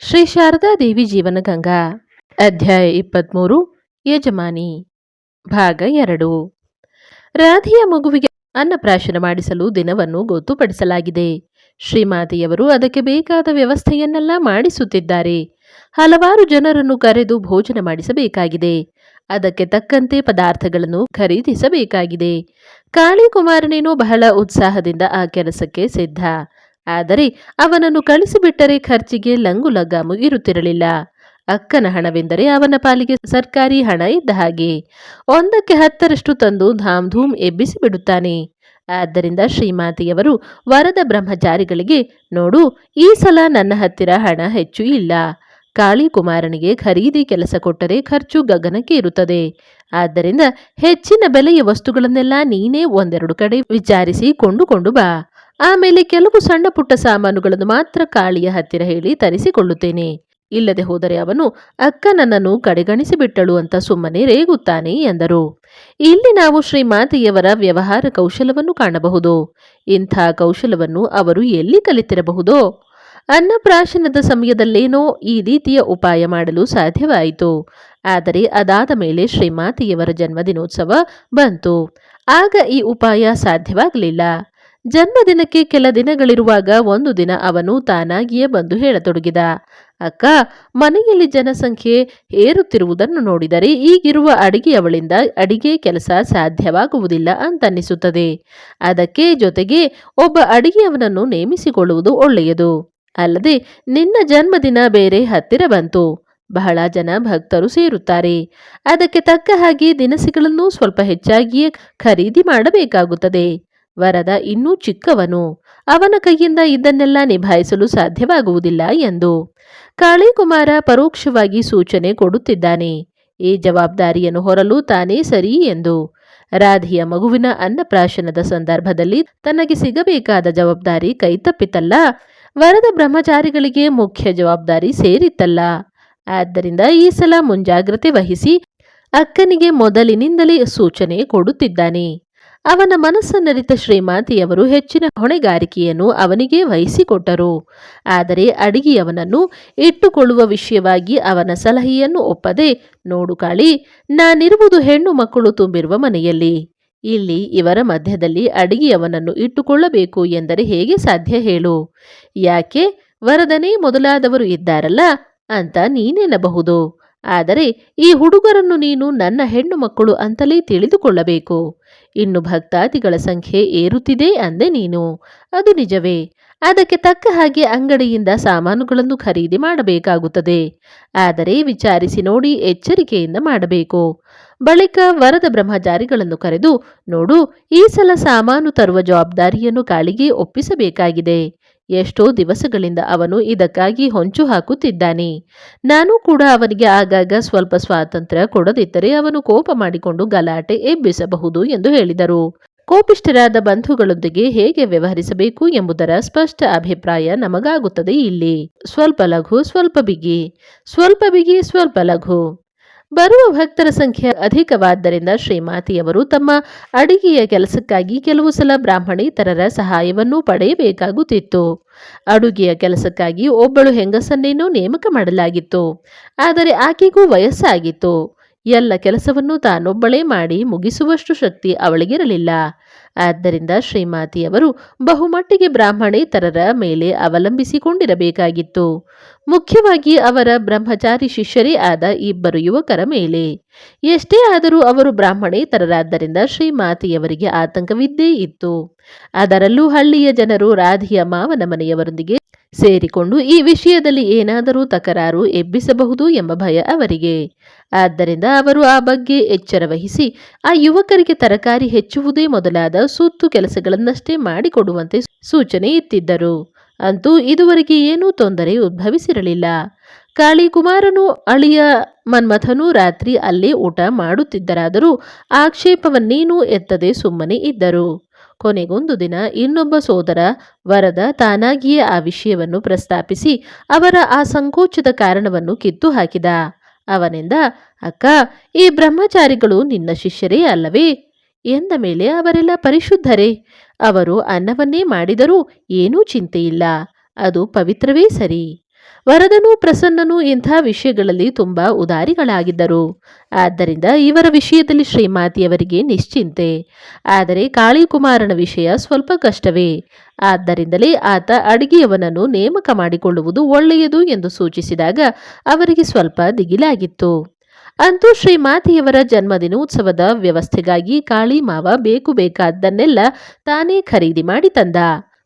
ಶ್ರೀ ಶಾರದಾ ದೇವಿ ಜೀವನ ಗಂಗಾ, ಅಧ್ಯಾಯ ಇಪ್ಪತ್ಮೂರು, ಯಜಮಾನಿ, ಭಾಗ ಎರಡು. ರಾಧೆಯ ಮಗುವಿಗೆ ಅನ್ನಪ್ರಾಶನ ಮಾಡಿಸಲು ದಿನವನ್ನು ಗೊತ್ತುಪಡಿಸಲಾಗಿದೆ. ಶ್ರೀಮಾತೆಯವರು ಅದಕ್ಕೆ ಬೇಕಾದ ವ್ಯವಸ್ಥೆಯನ್ನೆಲ್ಲ ಮಾಡಿಸುತ್ತಿದ್ದಾರೆ. ಹಲವಾರು ಜನರನ್ನು ಕರೆದು ಭೋಜನ ಮಾಡಿಸಬೇಕಾಗಿದೆ. ಅದಕ್ಕೆ ತಕ್ಕಂತೆ ಪದಾರ್ಥಗಳನ್ನು ಖರೀದಿಸಬೇಕಾಗಿದೆ. ಕಾಳಿ ಕುಮಾರನೇನೋ ಬಹಳ ಉತ್ಸಾಹದಿಂದ ಆ ಕೆಲಸಕ್ಕೆ ಸಿದ್ಧ. ಆದರೆ ಅವನನ್ನು ಕಳಿಸಿಬಿಟ್ಟರೆ ಖರ್ಚಿಗೆ ಲಂಗು ಲಗಾಮು ಇರುತ್ತಿರಲಿಲ್ಲ. ಅಕ್ಕನ ಹಣವೆಂದರೆ ಅವನ ಪಾಲಿಗೆ ಸರ್ಕಾರಿ ಹಣ ಇದ್ದ ಹಾಗೆ. ಒಂದಕ್ಕೆ ಹತ್ತರಷ್ಟು ತಂದು ಧಾಮ್ ಧೂಮ್ ಎಬ್ಬಿಸಿ ಬಿಡುತ್ತಾನೆ ಆದ್ದರಿಂದ ಶ್ರೀಮಾತಿಯವರು ವರದ ಬ್ರಹ್ಮಚಾರಿಗಳಿಗೆ, ನೋಡು, ಈ ಸಲ ನನ್ನ ಹತ್ತಿರ ಹಣ ಹೆಚ್ಚು ಇಲ್ಲ. ಕಾಳಿಕುಮಾರನಿಗೆ ಖರೀದಿ ಕೆಲಸ ಕೊಟ್ಟರೆ ಖರ್ಚು ಗಗನಕ್ಕೆ ಇರುತ್ತದೆ. ಆದ್ದರಿಂದ ಹೆಚ್ಚಿನ ಬೆಲೆಯ ವಸ್ತುಗಳನ್ನೆಲ್ಲ ನೀನೇ ಒಂದೆರಡು ಕಡೆ ವಿಚಾರಿಸಿ ಕೊಂಡುಕೊಂಡು ಬಾ. ಆಮೇಲೆ ಕೆಲವು ಸಣ್ಣ ಪುಟ್ಟ ಸಾಮಾನುಗಳನ್ನು ಮಾತ್ರ ಕಾಳಿಯ ಹತ್ತಿರ ಹೇಳಿ ತರಿಸಿಕೊಳ್ಳುತ್ತೇನೆ. ಇಲ್ಲದೆ ಹೋದರೆ ಅವನು ಅಕ್ಕ ನನ್ನನ್ನು ಕಡೆಗಣಿಸಿಬಿಟ್ಟಳು ಅಂತ ಸುಮ್ಮನೆ ರೇಗುತ್ತಾನೆ ಎಂದರು. ಇಲ್ಲಿ ನಾವು ಶ್ರೀಮಾತೆಯವರ ವ್ಯವಹಾರ ಕೌಶಲವನ್ನು ಕಾಣಬಹುದು. ಇಂಥ ಕೌಶಲವನ್ನು ಅವರು ಎಲ್ಲಿ ಕಲಿತಿರಬಹುದೋ? ಅನ್ನಪ್ರಾಶನದ ಸಮಯದಲ್ಲೇನೋ ಈ ರೀತಿಯ ಉಪಾಯ ಮಾಡಲು ಸಾಧ್ಯವಾಯಿತು. ಆದರೆ ಅದಾದ ಮೇಲೆ ಶ್ರೀಮಾತೆಯವರ ಜನ್ಮದಿನೋತ್ಸವ ಬಂತು. ಆಗ ಈ ಉಪಾಯ ಸಾಧ್ಯವಾಗಲಿಲ್ಲ. ಜನ್ಮದಿನಕ್ಕೆ ಕೆಲ ದಿನಗಳಿರುವಾಗ ಒಂದು ದಿನ ಅವನು ತಾನಾಗಿಯೇ ಬಂದು ಹೇಳತೊಡಗಿದ. ಅಕ್ಕ, ಮನೆಯಲ್ಲಿ ಜನಸಂಖ್ಯೆ ಏರುತ್ತಿರುವುದನ್ನು ನೋಡಿದರೆ ಈಗಿರುವ ಅಡಿಗೆಯವಳಿಂದ ಅಡಿಗೆ ಕೆಲಸ ಸಾಧ್ಯವಾಗುವುದಿಲ್ಲ ಅಂತನ್ನಿಸುತ್ತದೆ. ಅದಕ್ಕೆ ಜೊತೆಗೆ ಒಬ್ಬ ಅಡಿಗೆಯವನನ್ನು ನೇಮಿಸಿಕೊಳ್ಳುವುದು ಒಳ್ಳೆಯದು. ಅಲ್ಲದೆ ನಿನ್ನ ಜನ್ಮದಿನ ಬೇರೆ ಹತ್ತಿರ ಬಂತು. ಬಹಳ ಜನ ಭಕ್ತರು ಸೇರುತ್ತಾರೆ. ಅದಕ್ಕೆ ತಕ್ಕ ಹಾಗೆ ದಿನಸಿಗಳನ್ನು ಸ್ವಲ್ಪ ಹೆಚ್ಚಾಗಿಯೇ ಖರೀದಿ ಮಾಡಬೇಕಾಗುತ್ತದೆ. ವರದ ಇನ್ನೂ ಚಿಕ್ಕವನು. ಅವನ ಕೈಯಿಂದ ಇದನ್ನೆಲ್ಲ ನಿಭಾಯಿಸಲು ಸಾಧ್ಯವಾಗುವುದಿಲ್ಲ ಎಂದು. ಕಾಳಿಕುಮಾರ ಪರೋಕ್ಷವಾಗಿ ಸೂಚನೆ ಕೊಡುತ್ತಿದ್ದಾನೆ. ಈ ಜವಾಬ್ದಾರಿಯನ್ನು ಹೊರಲು ತಾನೇ ಸರಿ ಎಂದು. ರಾಧಿಯ ಮಗುವಿನ ಅನ್ನಪ್ರಾಶನದ ಸಂದರ್ಭದಲ್ಲಿ ತನಗೆ ಸಿಗಬೇಕಾದ ಜವಾಬ್ದಾರಿ ಕೈತಪ್ಪಿತಲ್ಲ. ವರದ ಬ್ರಹ್ಮಚಾರಿಗಳಿಗೆ ಮುಖ್ಯ ಜವಾಬ್ದಾರಿ ಸೇರಿತ್ತಲ್ಲ. ಆದ್ದರಿಂದ ಈ ಸಲ ಮುಂಜಾಗ್ರತೆ ವಹಿಸಿ ಅಕ್ಕನಿಗೆ ಮೊದಲಿನಿಂದಲೇ ಸೂಚನೆ ಕೊಡುತ್ತಿದ್ದಾನೆ. ಅವನ ಮನಸ್ಸನ್ನರಿತ ಶ್ರೀಮಾತಿಯವರು ಹೆಚ್ಚಿನ ಹೊಣೆಗಾರಿಕೆಯನ್ನು ಅವನಿಗೆ ವಹಿಸಿಕೊಟ್ಟರು. ಆದರೆ ಅಡಿಗೆಯವನನ್ನು ಇಟ್ಟುಕೊಳ್ಳುವ ವಿಷಯವಾಗಿ ಅವನ ಸಲಹೆಯನ್ನು ಒಪ್ಪದೆ, ನೋಡು ಕಾಳಿ, ನಾನಿರುವುದು ಹೆಣ್ಣು ಮಕ್ಕಳು ತುಂಬಿರುವ ಮನೆಯಲ್ಲಿ. ಇಲ್ಲಿ ಇವರ ಮಧ್ಯದಲ್ಲಿ ಅಡಿಗೆಯವನನ್ನು ಇಟ್ಟುಕೊಳ್ಳಬೇಕು ಎಂದರೆ ಹೇಗೆ ಸಾಧ್ಯ ಹೇಳು? ಯಾಕೆ? ವರದನೇ ಮೊದಲಾದವರು ಇದ್ದಾರಲ್ಲ, ಅಂತ ನೀನೆನ್ನಬಹುದು. ಆದರೆ ಈ ಹುಡುಗರನ್ನು ನೀನು ನನ್ನ ಹೆಣ್ಣು ಮಕ್ಕಳು ಅಂತಲೇ ತಿಳಿದುಕೊಳ್ಳಬೇಕು. ಇನ್ನು ಭಕ್ತಾದಿಗಳ ಸಂಖ್ಯೆ ಏರುತ್ತಿದೆ ಅಂದೆ ನೀನು. ಅದು ನಿಜವೇ. ಅದಕ್ಕೆ ತಕ್ಕ ಹಾಗೆ ಅಂಗಡಿಯಿಂದ ಸಾಮಾನುಗಳನ್ನು ಖರೀದಿ ಮಾಡಬೇಕಾಗುತ್ತದೆ. ಆದರೆ ವಿಚಾರಿಸಿ ನೋಡಿ, ಎಚ್ಚರಿಕೆಯಿಂದ ಮಾಡಬೇಕು. ಬಳಿಕ ವರದ ಬ್ರಹ್ಮಚಾರಿಗಳನ್ನು ಕರೆದು, ನೋಡು, ಈ ಸಲ ಸಾಮಾನು ತರುವ ಜವಾಬ್ದಾರಿಯನ್ನು ಕಾಳಿಗೆ ಒಪ್ಪಿಸಬೇಕಾಗಿದೆ. ಎಷ್ಟೋ ದಿವಸಗಳಿಂದ ಅವನು ಇದಕ್ಕಾಗಿ ಹೊಂಚು ಹಾಕುತ್ತಿದ್ದಾನೆ. ನಾನು ಕೂಡ ಅವನಿಗೆ ಆಗಾಗ ಸ್ವಲ್ಪ ಸ್ವಾತಂತ್ರ್ಯ ಕೊಡದಿದ್ದರೆ ಅವನು ಕೋಪ ಮಾಡಿಕೊಂಡು ಗಲಾಟೆ ಎಬ್ಬಿಸಬಹುದು ಎಂದು ಹೇಳಿದರು. ಕೋಪಿಷ್ಠರಾದ ಬಂಧುಗಳೊಂದಿಗೆ ಹೇಗೆ ವ್ಯವಹರಿಸಬೇಕು ಎಂಬುದರ ಸ್ಪಷ್ಟ ಅಭಿಪ್ರಾಯ ನಮಗಾಗುತ್ತದೆ ಇಲ್ಲಿ. ಸ್ವಲ್ಪ ಲಘು, ಸ್ವಲ್ಪ ಬಿಗಿ. ಸ್ವಲ್ಪ ಬಿಗಿ, ಸ್ವಲ್ಪ ಲಘು. ಬರುವ ಭಕ್ತರ ಸಂಖ್ಯೆ ಅಧಿಕವಾದ್ದರಿಂದ ಶ್ರೀಮಾತಿಯವರು ತಮ್ಮ ಅಡಿಗೆಯ ಕೆಲಸಕ್ಕಾಗಿ ಕೆಲವು ಸಲ ಬ್ರಾಹ್ಮಣೇತರರ ಸಹಾಯವನ್ನು ಪಡೆಯಬೇಕಾಗುತ್ತಿತ್ತು. ಅಡುಗೆಯ ಕೆಲಸಕ್ಕಾಗಿ ಒಬ್ಬಳು ಹೆಂಗಸನ್ನೇನೋ ನೇಮಕ ಮಾಡಲಾಗಿತ್ತು. ಆದರೆ ಆಕೆಗೂ ವಯಸ್ಸಾಗಿತ್ತು. ಎಲ್ಲ ಕೆಲಸವನ್ನು ತಾನೊಬ್ಬಳೇ ಮಾಡಿ ಮುಗಿಸುವಷ್ಟು ಶಕ್ತಿ ಅವಳಿಗಿರಲಿಲ್ಲ. ಆದ್ದರಿಂದ ಶ್ರೀಮಾತೆಯವರು ಬಹುಮಟ್ಟಿಗೆ ಬ್ರಾಹ್ಮಣೇತರರ ಮೇಲೆ ಅವಲಂಬಿಸಿಕೊಂಡಿರಬೇಕಾಗಿತ್ತು. ಮುಖ್ಯವಾಗಿ ಅವರ ಬ್ರಹ್ಮಚಾರಿ ಶಿಷ್ಯರೇ ಆದ ಇಬ್ಬರು ಯುವಕರ ಮೇಲೆ. ಎಷ್ಟೇ ಆದರೂ ಅವರು ಬ್ರಾಹ್ಮಣೇತರರಾದ್ದರಿಂದ ಶ್ರೀಮಾತಿಯವರಿಗೆ ಆತಂಕವಿದ್ದೇ ಇತ್ತು. ಅದರಲ್ಲೂ ಹಳ್ಳಿಯ ಜನರು ರಾಧಿಯ ಮಾವನ ಮನೆಯವರೊಂದಿಗೆ ಸೇರಿಕೊಂಡು ಈ ವಿಷಯದಲ್ಲಿ ಏನಾದರೂ ತಕರಾರು ಎಬ್ಬಿಸಬಹುದು ಎಂಬ ಭಯ ಅವರಿಗೆ. ಆದ್ದರಿಂದ ಅವರು ಆ ಬಗ್ಗೆ ಎಚ್ಚರ ವಹಿಸಿ, ಆ ಯುವಕರಿಗೆ ತರಕಾರಿ ಹೆಚ್ಚುವುದೇ ಮೊದಲಾದ ಸುತ್ತು ಕೆಲಸಗಳನ್ನಷ್ಟೇ ಮಾಡಿಕೊಡುವಂತೆ ಸೂಚನೆ ಇತ್ತಿದ್ದರು ಅಂತೂ ಇದುವರೆಗೆ ಏನೂ ತೊಂದರೆ ಉದ್ಭವಿಸಿರಲಿಲ್ಲ. ಕಾಳಿಕುಮಾರನು ಅಳಿಯ ಮನ್ಮಥನು ರಾತ್ರಿ ಅಲ್ಲೇ ಊಟ ಮಾಡುತ್ತಿದ್ದರಾದರೂ ಆಕ್ಷೇಪವನ್ನೇನೂ ಎತ್ತದೆ ಸುಮ್ಮನೆ ಇದ್ದರು. ಕೊನೆಗೊಂದು ದಿನ ಇನ್ನೊಬ್ಬ ಸೋದರ ವರದ ತಾನಾಗಿಯೇ ಆ ವಿಷಯವನ್ನು ಪ್ರಸ್ತಾಪಿಸಿ ಅವರ ಆ ಸಂಕೋಚದ ಕಾರಣವನ್ನು ಕಿತ್ತು ಹಾಕಿದ. ಅವನಿಂದ, ಅಕ್ಕ, ಈ ಬ್ರಹ್ಮಚಾರಿಗಳು ನಿನ್ನ ಶಿಷ್ಯರೇ ಅಲ್ಲವೇ? ಎಂದ ಮೇಲೆ ಅವರೆಲ್ಲ ಪರಿಶುದ್ಧರೇ. ಅವರು ಅನ್ನವನ್ನೇ ಮಾಡಿದರೂ ಏನೂ ಚಿಂತೆಯಿಲ್ಲ. ಅದು ಪವಿತ್ರವೇ ಸರಿ. ವರದನೂ ಪ್ರಸನ್ನನೂ ಇಂಥ ವಿಷಯಗಳಲ್ಲಿ ತುಂಬಾ ಉದಾರಿಗಳಾಗಿದ್ದರು. ಆದ್ದರಿಂದ ಇವರ ವಿಷಯದಲ್ಲಿ ಶ್ರೀಮಾತಿಯವರಿಗೆ ನಿಶ್ಚಿಂತೆ. ಆದರೆ ಕಾಳಿಕುಮಾರನ ವಿಷಯ ಸ್ವಲ್ಪ ಕಷ್ಟವೇ. ಆದ್ದರಿಂದಲೇ ಆತ ಅಡಿಗೆಯವನನ್ನು ನೇಮಕ ಮಾಡಿಕೊಳ್ಳುವುದು ಒಳ್ಳೆಯದು ಎಂದು ಸೂಚಿಸಿದಾಗ ಅವರಿಗೆ ಸ್ವಲ್ಪ ದಿಗಿಲಾಗಿತ್ತು. ಅಂತೂ ಶ್ರೀಮಾತಿಯವರ ಜನ್ಮದಿನೋತ್ಸವದ ವ್ಯವಸ್ಥೆಗಾಗಿ ಕಾಳಿ ಮಾವ ಬೇಕು ಬೇಕಾದ್ದನ್ನೆಲ್ಲ ತಾನೇ ಖರೀದಿ ಮಾಡಿ ತಂದ.